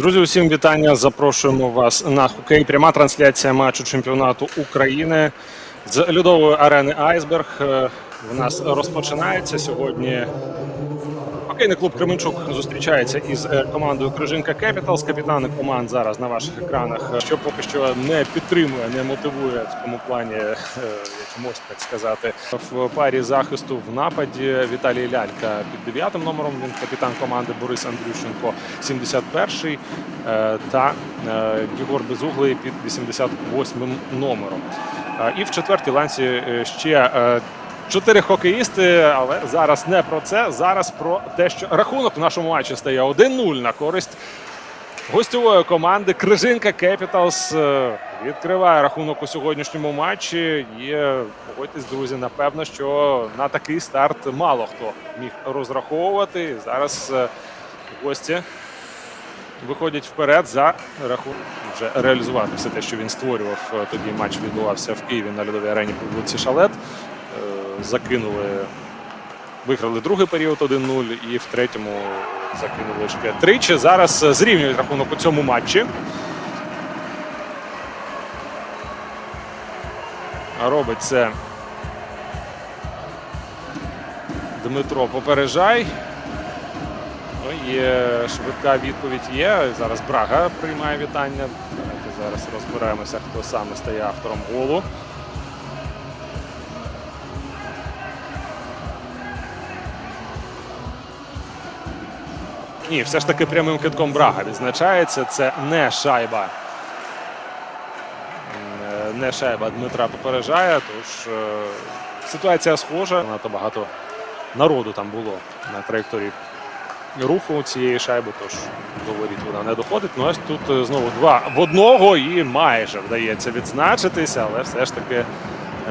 Друзі, усім вітання. Запрошуємо вас на хокей. Пряма трансляція матчу чемпіонату України з льодової арени Айсберг. Е, В нас розпочинається сьогодні. Хокейний клуб Кременчук зустрічається із е, командою Крижинка Кепіталс. Капітани команд зараз на ваших екранах, е, що поки що не підтримує, не мотивує в тому плані, е, як можна так сказати, в парі захисту в нападі Віталій Лялька під дев'ятим номером. Він капітан команди Борис Андрющенко, 71-й, е, та Єгор Безуглий під 88-м номером. І в четвертій ланці ще Чотири хокеїсти, але зараз не про це. Зараз про те, що рахунок в нашому матчі стає 1-0 на користь гостьової команди Крижинка Кепіталс е, відкриває рахунок у сьогоднішньому матчі. І погодьтесь, друзі, напевно, що на такий старт мало хто міг розраховувати. Зараз е, гості виходять вперед за рахунок вже реалізувати все те, що він створював. Е, Тоді матч відбувався в Києві на льодовій арені по вулиці Шалет. Закинули, виграли другий період 1-0 і в третьому закинули ще тричі. Зараз е, зрівнюють рахунок у цьому матчі. Робить це Дмитро Попережай. Ну, є швидка відповідь є. Зараз Брага приймає вітання. Давайте зараз розберемося, хто саме стає автором голу. Ні, все ж таки прямим китком Брага відзначається. Це не шайба. Не шайба Дмитра попереджає, тож е, ситуація схожа. Надто багато народу там було на траєкторії руху цієї шайби, тож до воріт вона не доходить. Ну ось тут е, знову два в одного і майже вдається відзначитися, але все ж таки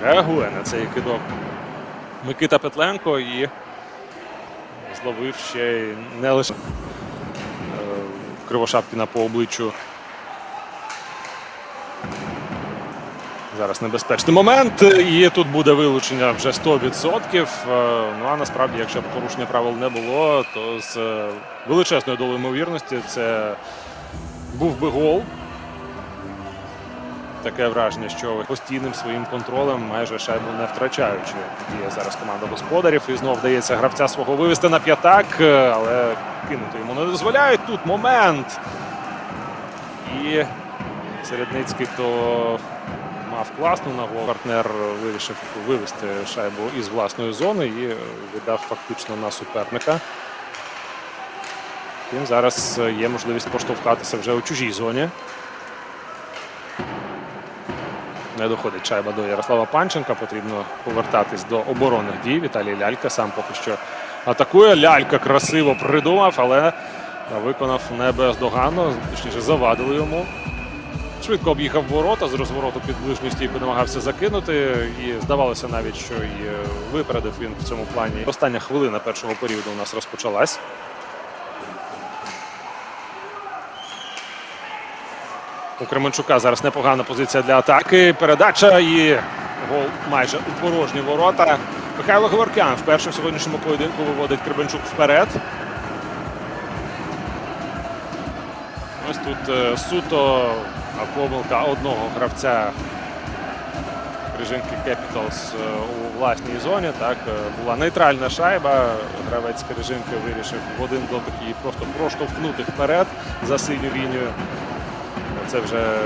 реагує на цей кидок Микита Петленко і зловив ще й не лише Кривошапкіна по обличчю. Зараз небезпечний момент, і тут буде вилучення вже 100%. Е, Ну а насправді, якщо б порушення правил не було, то з е, величезною долею ймовірності це був би гол. Таке враження, що постійним своїм контролем, майже шайбу не втрачаючи, діє зараз команда господарів. І знов вдається гравця свого вивести на п'ятак, е, але кинути йому не дозволяють. Тут момент. І Середницький то мав класну нагоду. Партнер вирішив вивести шайбу із власної зони і віддав фактично на суперника. Тим зараз є можливість поштовхатися вже у чужій зоні. Не доходить шайба до Ярослава Панченка. Потрібно повертатись до оборонних дій. Віталій Лялька сам поки що атакує. Лялька красиво придумав, але виконав не бездоганно. Точніше, завадили йому. Швидко об'їхав ворота з розвороту під ближню стійку намагався закинути. І здавалося навіть, що е, випередив він в цьому плані. Остання хвилина першого періоду у нас розпочалась. У Кременчука зараз непогана позиція для атаки. Передача і гол майже у порожні ворота. Михайло Говоркян вперше в сьогоднішньому поєдинку виводить Кременчук вперед. Ось тут е, суто помилка одного гравця Крижинки Кепіталс е, у власній зоні. Так е, була нейтральна шайба. Гравець Крижинки вирішив в один дотик її просто проштовхнути вперед за синю лінію. Це вже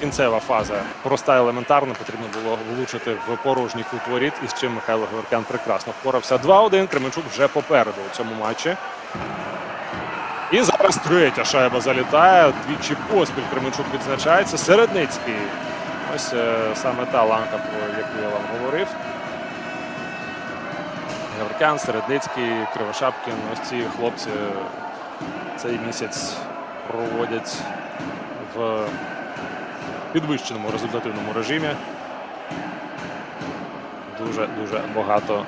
кінцева фаза. Проста елементарно потрібно було влучити в порожній кут воріт, і чим Михайло Геворкян прекрасно впорався. 2-1. Кременчук вже попереду у цьому матчі. І зараз третя шайба залітає. Двічі поспіль Кременчук відзначається. Середницький. Ось е, саме та ланка, про яку я вам говорив. Геворкян, Середницький, Кривошапкін. Ось ці хлопці цей місяць проводять в підвищеному результативному режимі. Дуже дуже багато.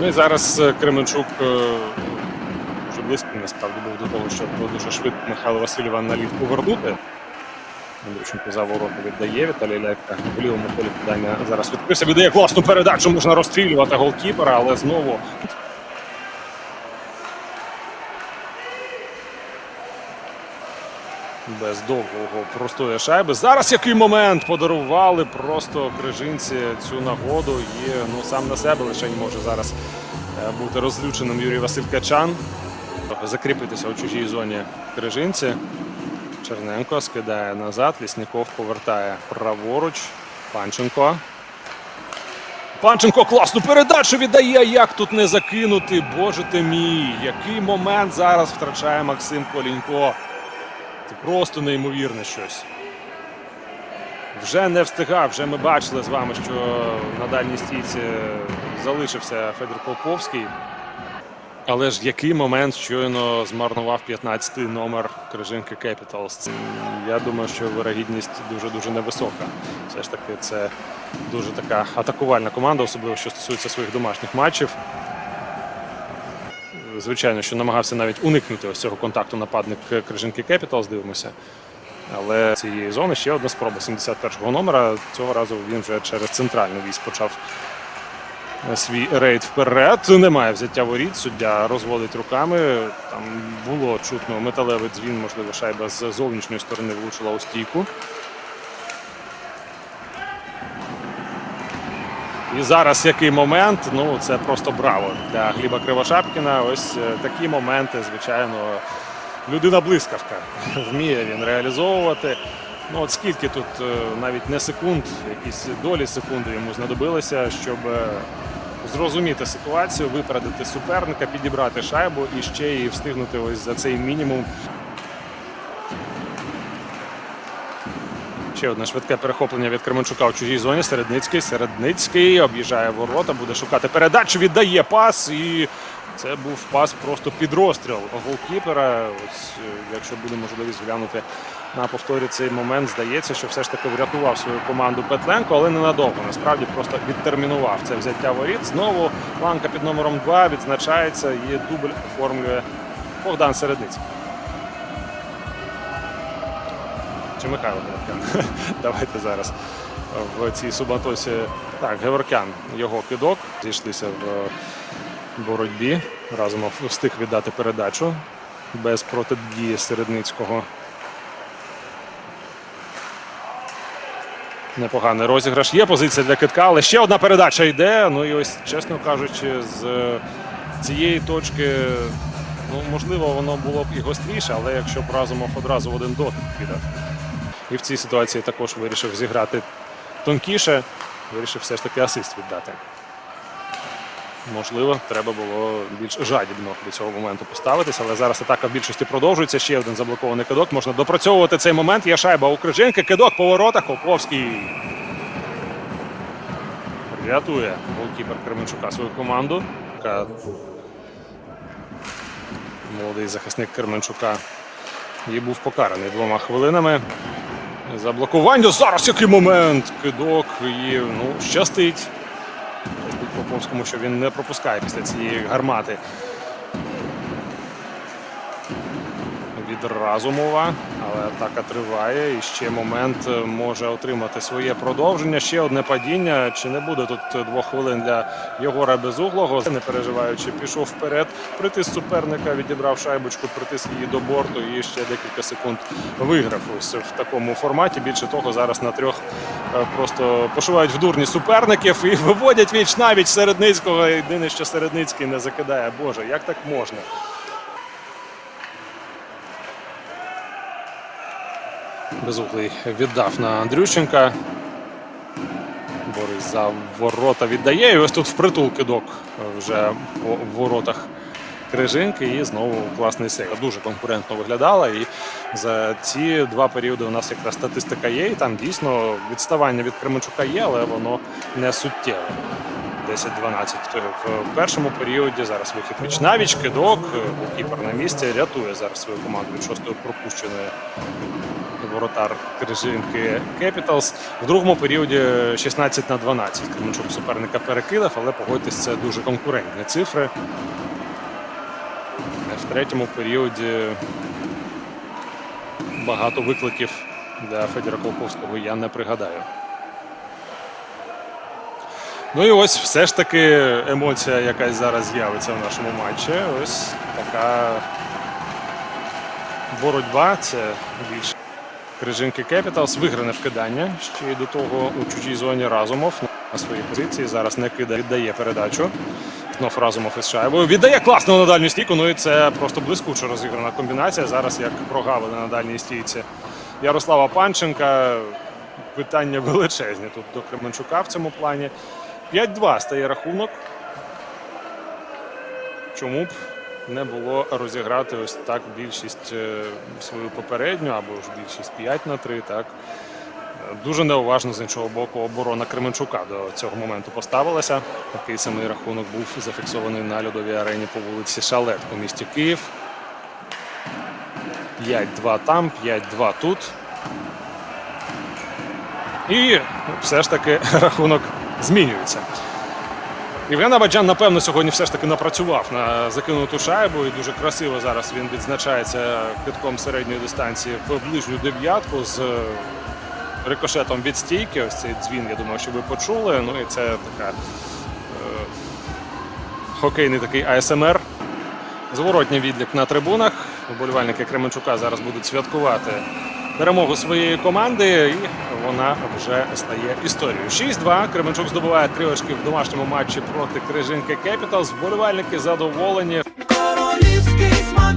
Ну і зараз е, Кременчук е, вже близько насправді був до того, щоб дуже швидко Михайла Васильєва на лід повернути. Андрющенко за ворота віддає. Віталій Ляйка в лівому полі подання зараз відкрився. Віддає класну передачу. Можна розстрілювати голкіпера, але знову без довгого простої шайби. Зараз який момент подарували просто крижинці цю нагоду. І ну сам на себе лише не може зараз е, бути розлюченим Юрій Василь Качан. Закріпитися у чужій зоні крижинці. Черненко скидає назад. Лісніков повертає праворуч. Панченко. Панченко класну передачу віддає. Як тут не закинути? Боже ти мій! Який момент зараз втрачає Максим Колінько. Це просто неймовірне щось. Вже не встигав. Вже ми бачили з вами, що на дальній стійці залишився Федір Колповський. Але ж який момент щойно змарнував 15-й номер Крижинки Capitals. Я думаю, що вирогідність дуже-дуже невисока. Все ж таки, це дуже така атакувальна команда, особливо що стосується своїх домашніх матчів. Звичайно, що намагався навіть уникнути ось цього контакту нападник Крижинки Capitals, дивимося. Але цієї зони ще одна спроба 71-го номера. Цього разу він вже через центральну вісь почав свій рейд вперед. Немає взяття воріт. Суддя розводить руками. Там було чутно металевий дзвін, можливо, шайба з зовнішньої сторони влучила у стійку. І зараз який момент? Ну це просто браво для Гліба Кривошапкіна. Ось е, такі моменти, звичайно, людина блискавка. Вміє він реалізовувати. Ну от скільки тут е, навіть не секунд, якісь долі секунди йому знадобилося, щоб е, зрозуміти ситуацію, випередити суперника, підібрати шайбу і ще і встигнути ось за цей мінімум. Ще одне швидке перехоплення від Кременчука в чужій зоні. Середницький. Середницький об'їжджає ворота, буде шукати передачу, віддає пас. І це був пас просто під розстріл голкіпера. Ось, е, якщо буде можливість глянути на повторі цей момент, здається, що все ж таки врятував свою команду Петленко, але ненадовго. Насправді просто відтермінував це взяття воріт. Знову ланка під номером 2 відзначається і дубль оформлює Богдан Середницький. Чи Михайло Геворкян? Давайте зараз в цій субатосі. Так, Геворкян, його кидок. Зійшлися в боротьбі. Разом встиг віддати передачу без протидії Середницького. Непоганий розіграш. Є позиція для китка, але ще одна передача йде. Ну і ось, чесно кажучи, з цієї точки, ну, можливо, воно було б і гостріше, але якщо б Разумов одразу в один дотик кидав. І в цій ситуації також вирішив зіграти тонкіше, вирішив все ж таки асист віддати. Можливо, треба було більш жадібно до цього моменту поставитися, але зараз атака в більшості продовжується. Ще один заблокований кидок. Можна допрацьовувати цей момент. Є шайба у Крижинки. Кидок по воротах. Коповський рятує голкіпер Кременчука свою команду. Молодий захисник Кременчука і був покараний двома хвилинами. За блокування. Зараз який момент! Кидок і ну. Щастить Поповському, що він не пропускає після цієї гармати. Разумова, але атака триває. І ще момент е, може отримати своє продовження. Ще одне падіння. Чи не буде тут двох хвилин для Єгора Безуглого? Не переживаючи, пішов вперед. Притис суперника, відібрав шайбочку, притис її до борту і ще декілька секунд виграв ось в такому форматі. Більше того, зараз на трьох е, просто пошивають в дурні суперників і виводять віч навіть Середницького. Єдине, що Середницький не закидає. Боже, як так можна? Безуглий віддав на Андрющенка. Борис за ворота віддає. І ось тут впритул кидок вже по воротах Крижинки. І знову класний сейв. Дуже конкурентно виглядала. І за ці два періоди у нас якраз статистика є. І там дійсно відставання від Кременчука є, але воно не суттєве. 10-12 в першому періоді. Зараз вихід віч навіч, кидок, кіпер на місці рятує зараз свою команду від шостої пропущеної воротар Крижинки Capitals. В другому періоді 16 на 12. Кременчук суперника перекидав, але погодьтесь, це дуже конкурентні цифри. В третьому періоді багато викликів для Федора Колповського я не пригадаю. Ну і ось все ж таки емоція якась зараз з'явиться в нашому матчі. Ось така боротьба. Це більше Крижинки Кепіталс. Вигране вкидання. Ще й до того у чужій зоні Разумов на своїй позиції. Зараз не кидає, віддає передачу. Знов Разумов із шайбою. Віддає класно на дальню стійку. Ну і це просто блискуче розіграна комбінація. Зараз як прогавили на дальній стійці Ярослава Панченка. Питання величезні тут до Кременчука в цьому плані. 5-2 стає рахунок. Чому б не було розіграти ось так більшість е, свою попередню або ж більшість 5 на 3, так? Дуже неуважно з іншого боку оборона Кременчука до цього моменту поставилася. Такий самий рахунок був зафіксований на льодовій арені по вулиці Шалет у місті Київ. 5-2 там, 5-2 тут. І все ж таки рахунок змінюється. Євген Абаджан, напевно, сьогодні все ж таки напрацював на закинуту шайбу і дуже красиво зараз він відзначається китком середньої дистанції в ближню дев'ятку з рикошетом від стійки. Ось цей дзвін, я думаю, що ви почули. Ну і це така е, хокейний такий АСМР. Зворотній відлік на трибунах. Вболівальники Кременчука зараз будуть святкувати перемогу своєї команди, і вона вже стає історією. 6-2. Кременчук здобуває три очки в домашньому матчі проти Крижинки Кепіталс. Вболівальники задоволені. Королівський смак.